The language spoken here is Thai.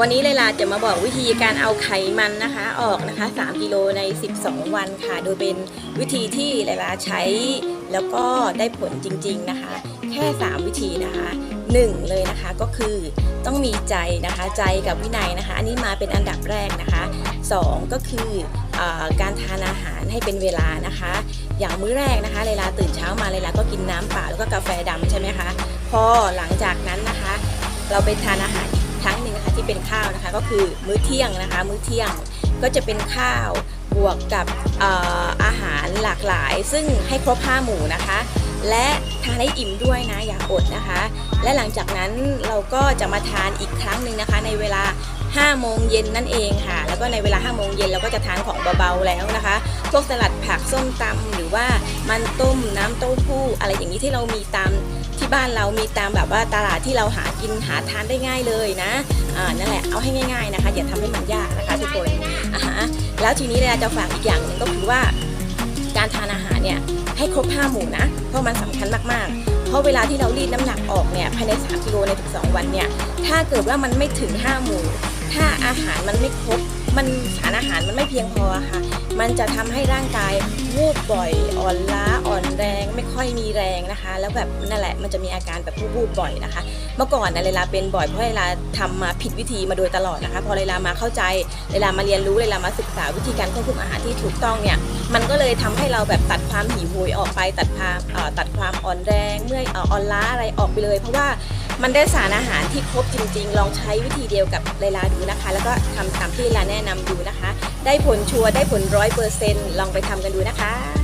วันนี้เลยลาจะมาบอกวิธีการเอาไขมันนะคะออกนะคะ 3 กิโลใน 12 วันค่ะ โดยเป็นวิธีที่เลลาใช้แล้วก็ได้ผลจริง ๆนะคะ แค่ 3 วิธีนะคะ 1 เลยนะคะก็คือต้องมีใจนะคะใจกับวินัยนะคะ อันนี้มาเป็นอันดับแรกนะคะ 2 ก็คืออการทานอาหารให้เป็นเวลานะคะ อย่างมื้อแรกนะคะเลลาตื่นเช้ามาเลลาก็กินน้ำเปล่าแล้วก็กาแฟดำใช่ไหมคะ พอหลังจากนั้นนะคะ เราไปทานอาหาร ครั้งหนึ่งนะคะที่เป็นข้าวนะคะก็คือมื้อเที่ยงนะคะ มื้อเที่ยงก็จะเป็นข้าวบวกกับเอ่ออาหารหลากหลาย ซึ่งให้ครบห้าหมู่นะคะ และทานให้อิ่มด้วยนะอย่าอดนะคะ และหลังจากนั้นเราก็จะมาทานอีกครั้งหนึ่งนะคะ ในเวลา5โมงเย็นนั่นเองค่ะ แล้วก็ในเวลา5โมงเย็นเราก็จะทานของเบาๆแล้วนะคะ พวกสลัดผักส้มตำหรือว่า มันต้มน้ำเต้าหู้อะไรอย่างนี้ที่เรามีตามที่บ้านเรามีตามแบบว่าตลาดที่เราหากินหาทานได้ง่ายเลยนะอ่านั่นแหละเอาให้ง่าย ๆนะคะอย่าทำให้มันยากนะคะทุกคนอ่าฮะแล้วทีนี้เราจะฝากอีกอย่างหนึ่งก็คือว่า การทานอาหารเนี่ยให้ครบ5หมู่นะเพราะมันสำคัญมากๆเพราะเวลาที่เรารีดน้ำหนักออกเนี่ยภายใน 3 กิโลใน 12 วันเนี่ย ถ้าเกิดว่ามันไม่ถึง 5 หมู่ ถ้าอาหารมันไม่ครบ มันสารอาหารมันไม่เพียงพอค่ะ มันจะทำให้ร่างกายวูบบ่อย อ่อนล้าอ่อนแรง ไม่ค่อยมีแรงนะคะ แล้วแบบนั่นแหละมันจะมีอาการแบบวูบบ่อยนะคะ เมื่อก่อนนะเลลาเป็นบ่อยเพราะเลลาทำมาผิดวิธีมาโดยตลอดนะคะ พอเลลามาเข้าใจเลลามาเรียนรู้เลลามาศึกษาวิธีการควบคุมอาหารที่ถูกต้องเนี่ยมันก็เลยทำให้เราแบบตัดความหิวโหยออกไปตัดความตัดความอ่อนแรงเมื่อยเอ่ออ่อนล้าอะไรออกไปเลย เพราะว่า มันได้สารอาหารที่ครบจริง ๆ ลองใช้วิธีเดียวกับเลลาดูนะคะ แล้วก็ทำตามที่ลลาแนะนำดูนะคะ ได้ผลชัวร์ได้ผลร้อยเปอร์เซ็นต์ลองไปทำกันดูนะคะ